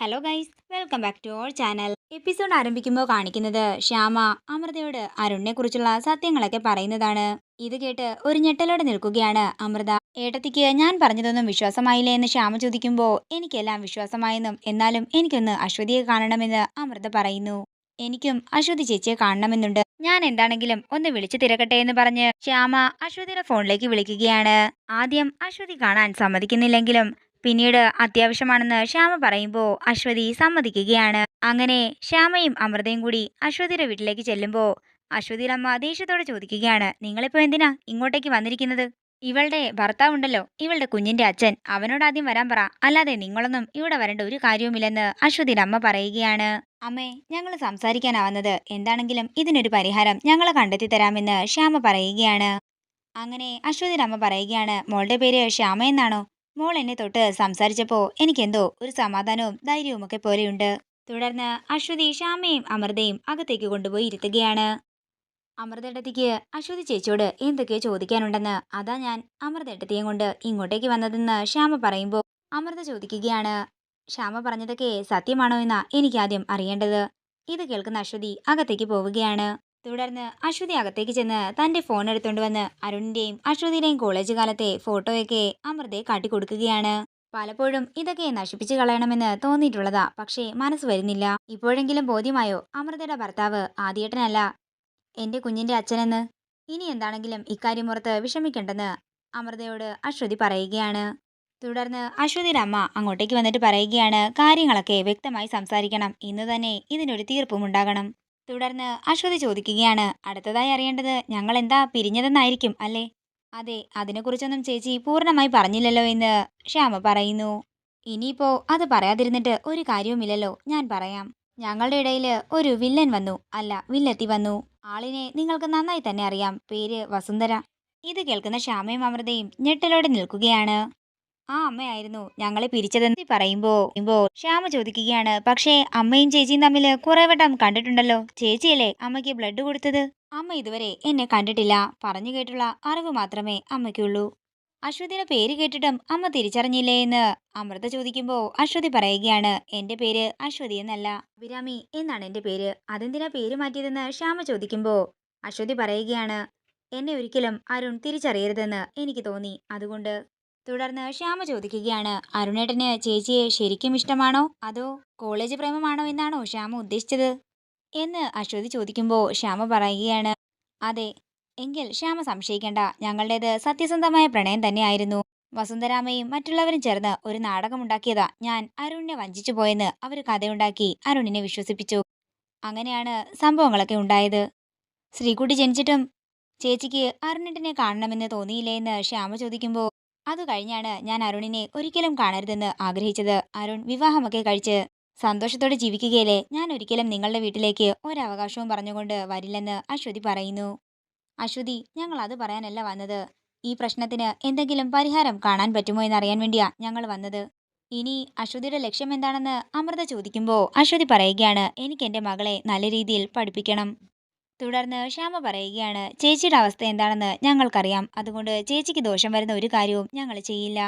Hello guys welcome back to our channel episode ആരംഭിക്കുമ്പോൾ കാണിക്കുന്നത് ശ്യാമ അമൃതയോട് അരുണിനെ കുറിച്ചുള്ള സത്യങ്ങളൊക്കെ പറയുന്നതാണ്. ഇത് കേട്ട് ഒരു ഞെട്ടലോടെ നിൽക്കുകയാണ് അമൃത. ഏട്ടത്തിക്ക് ഞാൻ പറഞ്ഞതൊന്നും വിശ്വാസമായില്ലേ എന്ന് ശ്യാമ ചോദിക്കുമ്പോൾ എനിക്കെല്ലാം വിശ്വാസമായെന്നും എന്നാലും എനിക്കൊന്ന് അശ്വതിയെ കാണണമെന്ന് അമൃത പറയുന്നു. എനിക്കും അശ്വതി ചേച്ചിയെ കാണണമെന്നുണ്ട്. ഞാൻ എന്താണെങ്കിലും ഒന്ന് വിളിച്ചു തിരക്കട്ടെ എന്ന് പറഞ്ഞ് ശ്യാമ അശ്വതിയുടെ ഫോണിലേക്ക് വിളിക്കുകയാണ്. ആദ്യം അശ്വതി കാണാൻ സമ്മതിക്കുന്നില്ലെങ്കിലും പിന്നീട് അത്യാവശ്യമാണെന്ന് ശ്യാമ പറയുമ്പോൾ അശ്വതി സമ്മതിക്കുകയാണ്. അങ്ങനെ ശ്യാമയും അമൃതയും കൂടി അശ്വതിയുടെ വീട്ടിലേക്ക് ചെല്ലുമ്പോൾ അശ്വതിയുടെ അമ്മ ദേഷ്യത്തോടെ ചോദിക്കുകയാണ് നിങ്ങളിപ്പോൾ എന്തിനാ ഇങ്ങോട്ടേക്ക് വന്നിരിക്കുന്നത്? ഇവളുടെ ഭർത്താവുണ്ടല്ലോ ഇവളുടെ കുഞ്ഞിന്റെ അച്ഛൻ. അവനോട് ആദ്യം വരാൻ പറ. അല്ലാതെ നിങ്ങളൊന്നും ഇവിടെ വരേണ്ട ഒരു കാര്യവുമില്ലെന്ന് അശ്വതിയുടെ അമ്മ പറയുകയാണ്. അമ്മേ ഞങ്ങൾ സംസാരിക്കാനാവുന്നത് എന്താണെങ്കിലും ഇതിനൊരു പരിഹാരം ഞങ്ങൾ കണ്ടെത്തി തരാമെന്ന് ശ്യാമ പറയുകയാണ്. അങ്ങനെ അശ്വതിയുടെ അമ്മ പറയുകയാണ് മോളുടെ പേര് ശ്യാമ എന്നാണോ? മോൾ എന്നെ തൊട്ട് സംസാരിച്ചപ്പോൾ എനിക്കെന്തോ ഒരു സമാധാനവും ധൈര്യവും ഒക്കെ പോലെയുണ്ട്. തുടർന്ന് അശ്വതി ശ്യാമയും അമൃതയും അകത്തേക്ക് കൊണ്ടുപോയി ഇരുത്തുകയാണ്. അമൃതേട്ടത്തിക്ക് അശ്വതി ചേച്ചിയോട് എന്തൊക്കെയോ ചോദിക്കാനുണ്ടെന്ന് അതാ ഞാൻ അമൃതേട്ടത്തിയും കൊണ്ട് ഇങ്ങോട്ടേക്ക് വന്നതെന്ന് ശ്യാമ പറയുമ്പോൾ അമൃത ചോദിക്കുകയാണ്. ശ്യാമ പറഞ്ഞതൊക്കെ സത്യമാണോ എന്നാ എനിക്കാദ്യം അറിയേണ്ടത്. ഇത് കേൾക്കുന്ന അശ്വതി അകത്തേക്ക് പോവുകയാണ്. തുടർന്ന് അശ്വതി അകത്തേക്ക് ചെന്ന് തന്റെ ഫോൺ എടുത്തുകൊണ്ട് വന്ന് അരുണിന്റെയും അശ്വതിയുടെയും കോളേജ് കാലത്തെ ഫോട്ടോയൊക്കെ അമൃതയെ കാട്ടിക്കൊടുക്കുകയാണ്. പലപ്പോഴും ഇതൊക്കെ നശിപ്പിച്ചു കളയണമെന്ന് തോന്നിയിട്ടുള്ളതാ പക്ഷേ മനസ്സ് വരുന്നില്ല. ഇപ്പോഴെങ്കിലും ബോധ്യമായോ അമൃതയുടെ ഭർത്താവ് ആദ്യേട്ടനല്ല? എന്റെ കുഞ്ഞിന്റെ അച്ഛനെന്ന്? ഇനി എന്താണെങ്കിലും ഇക്കാര്യം ഓർത്ത് വിഷമിക്കേണ്ടെന്ന് അമൃതയോട് അശ്വതി പറയുകയാണ്. തുടർന്ന് അശ്വതിയുടെ അമ്മ അങ്ങോട്ടേക്ക് വന്നിട്ട് പറയുകയാണ് കാര്യങ്ങളൊക്കെ വ്യക്തമായി സംസാരിക്കണം. ഇന്ന് തന്നെ ഇതിനൊരു തീർപ്പും ഉണ്ടാകണം. തുടർന്ന് അശ്വതി ചോദിക്കുകയാണ്. അടുത്തതായി അറിയേണ്ടത് ഞങ്ങൾ എന്താ പിരിഞ്ഞതെന്നായിരിക്കും അല്ലേ? അതെ അതിനെക്കുറിച്ചൊന്നും ചേച്ചി പൂർണമായി പറഞ്ഞില്ലല്ലോ എന്ന് ശ്യാമ പറയുന്നു. ഇനിയിപ്പോ അത് പറയാതിരുന്നിട്ട് ഒരു കാര്യവുമില്ലല്ലോ ഞാൻ പറയാം. ഞങ്ങളുടെ ഇടയിൽ ഒരു വില്ലൻ വന്നു അല്ല വില്ലെത്തി വന്നു. ആളിനെ നിങ്ങൾക്ക് നന്നായി തന്നെ അറിയാം. പേര് വസുന്ധര. ഇത് കേൾക്കുന്ന ശ്യാമയും അമൃതയും ഞെട്ടലോടെ നിൽക്കുകയാണ്. ആ അമ്മയായിരുന്നു. ഞങ്ങളെ പിരിച്ചതെന്ന് പറയുമ്പോ ഇമ്പോ ശ്യാമ ചോദിക്കുകയാണ് പക്ഷേ അമ്മയും ചേച്ചിയും തമ്മിൽ കുറെ വട്ടം കണ്ടിട്ടുണ്ടല്ലോ. ചേച്ചിയല്ലേ അമ്മയ്ക്ക് ബ്ലഡ് കൊടുത്തത്? അമ്മ ഇതുവരെ എന്നെ കണ്ടിട്ടില്ല. പറഞ്ഞു കേട്ടുള്ള അറിവ് മാത്രമേ അമ്മയ്ക്കുള്ളൂ. അശ്വതിയുടെ പേര് കേട്ടിട്ടും അമ്മ തിരിച്ചറിഞ്ഞില്ലേ എന്ന് അമൃത ചോദിക്കുമ്പോൾ അശ്വതി പറയുകയാണ് എന്റെ പേര് അശ്വതി എന്നല്ല. അഭിരാമി എന്നാണ് എന്റെ പേര്. അതെന്തിനാ പേര് മാറ്റിയതെന്ന് ശ്യാമ ചോദിക്കുമ്പോൾ അശ്വതി പറയുകയാണ് എന്നെ ഒരിക്കലും അരുൺ തിരിച്ചറിയരുതെന്ന് എനിക്ക് തോന്നി. അതുകൊണ്ട് തുടർന്ന് ശ്യാമ ചോദിക്കുകയാണ്. അരുണേട്ടന് ചേച്ചിയെ ശരിക്കും ഇഷ്ടമാണോ? അതോ കോളേജ് പ്രേമമാണോ എന്നാണോ ശ്യാമ ഉദ്ദേശിച്ചത്? എന്ന് അശ്വതി ചോദിക്കുമ്പോൾ ശ്യാമ പറയുകയാണ്. അതെ എങ്കിൽ ശ്യാമ സംശയിക്കേണ്ട. ഞങ്ങളുടേത് സത്യസന്ധമായ പ്രണയം തന്നെയായിരുന്നു. വസുന്ധരാമയും മറ്റുള്ളവരും ചേർന്ന് ഒരു നാടകമുണ്ടാക്കിയതാ ഞാൻ അരുണിനെ വഞ്ചിച്ചു പോയെന്ന് അവർ കഥയുണ്ടാക്കി അരുണിനെ വിശ്വസിപ്പിച്ചു. അങ്ങനെയാണ് സംഭവങ്ങളൊക്കെ ഉണ്ടായത്. ശ്രീകുട്ടി ജനിച്ചിട്ടും ചേച്ചിക്ക് അരുണിനെ കാണണമെന്ന് തോന്നിയില്ലേ എന്ന് ശ്യാമ ചോദിക്കുമ്പോൾ അത് കഴിഞ്ഞാണ് ഞാൻ അരുണിനെ ഒരിക്കലും കാണരുതെന്ന് ആഗ്രഹിച്ചത്. അരുൺ വിവാഹമൊക്കെ കഴിച്ച് സന്തോഷത്തോടെ ജീവിക്കുകയല്ലേ? ഞാൻ ഒരിക്കലും നിങ്ങളുടെ വീട്ടിലേക്ക് ഒരവകാശവും പറഞ്ഞുകൊണ്ട് വരില്ലെന്ന് അശ്വതി പറയുന്നു. അശ്വതി ഞങ്ങൾ അത് പറയാനല്ല വന്നത്. ഈ പ്രശ്നത്തിന് എന്തെങ്കിലും പരിഹാരം കാണാൻ പറ്റുമോ എന്നറിയാൻ വേണ്ടിയാ ഞങ്ങൾ വന്നത്. ഇനി അശ്വതിയുടെ ലക്ഷ്യം എന്താണെന്ന് അമൃത ചോദിക്കുമ്പോൾ അശ്വതി പറയുകയാണ് എനിക്ക് എന്റെ മകളെ നല്ല രീതിയിൽ പഠിപ്പിക്കണം. തുടർന്ന് ശ്യാമ പറയുകയാണ് ചേച്ചിയുടെ അവസ്ഥ എന്താണെന്ന് ഞങ്ങൾക്കറിയാം. അതുകൊണ്ട് ചേച്ചിക്ക് ദോഷം വരുന്ന ഒരു കാര്യവും ഞങ്ങൾ ചെയ്യില്ല.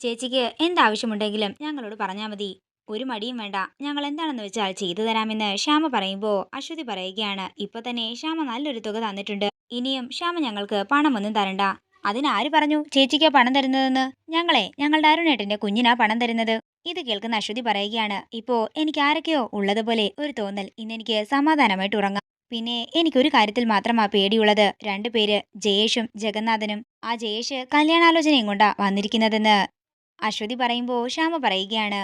ചേച്ചിക്ക് എന്താവശ്യമുണ്ടെങ്കിലും ഞങ്ങളോട് പറഞ്ഞാൽ മതി. ഒരു മടിയും വേണ്ട. ഞങ്ങൾ എന്താണെന്ന് വെച്ചാൽ ചെയ്തു തരാമെന്ന് ശ്യാമ പറയുമ്പോൾ അശ്വതി പറയുകയാണ് ഇപ്പൊ തന്നെ ശ്യാമ നല്ലൊരു തുക തന്നിട്ടുണ്ട്. ഇനിയും ശ്യാമ ഞങ്ങൾക്ക് പണമൊന്നും തരണ്ട. അതിനാര് പറഞ്ഞു ചേച്ചിക്ക് പണം തരുന്നതെന്ന്? ഞങ്ങളെ ഞങ്ങളുടെ അരുണേട്ടന്റെ കുഞ്ഞിനാ പണം തരുന്നത്? ഇത് കേൾക്കുന്ന അശ്വതി പറയുകയാണ് ഇപ്പോ എനിക്ക് ആരൊക്കെയോ ഉള്ളതുപോലെ ഒരു തോന്നൽ. ഇന്നെനിക്ക് സമാധാനമായിട്ട് ഉറങ്ങാം. പിന്നെ എനിക്കൊരു കാര്യത്തിൽ മാത്രമാ പേടിയുള്ളത്. രണ്ടുപേര് ജയേഷും ജഗന്നാഥനും. ആ ജയേഷ് കല്യാണാലോചനയും കൊണ്ടാ വന്നിരിക്കുന്നതെന്ന് അശ്വതി പറയുമ്പോൾ ശ്യാമ പറയുകയാണ്.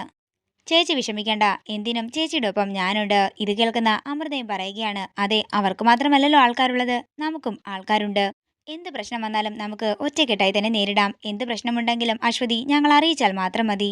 ചേച്ചി വിഷമിക്കേണ്ട. എന്തിനും ചേച്ചിയുടെ ഒപ്പം ഞാനുണ്ട്. ഇത് കേൾക്കുന്ന അമൃതയും പറയുകയാണ്. അതെ അവർക്ക് മാത്രമല്ലല്ലോ ആൾക്കാരുള്ളത്. നമുക്കും ആൾക്കാരുണ്ട്. എന്ത് പ്രശ്നം വന്നാലും നമുക്ക് ഒറ്റക്കെട്ടായി തന്നെ നേരിടാം. എന്ത് പ്രശ്നമുണ്ടെങ്കിലും അശ്വതി ഞങ്ങൾ അറിയിച്ചാൽ മാത്രം മതി.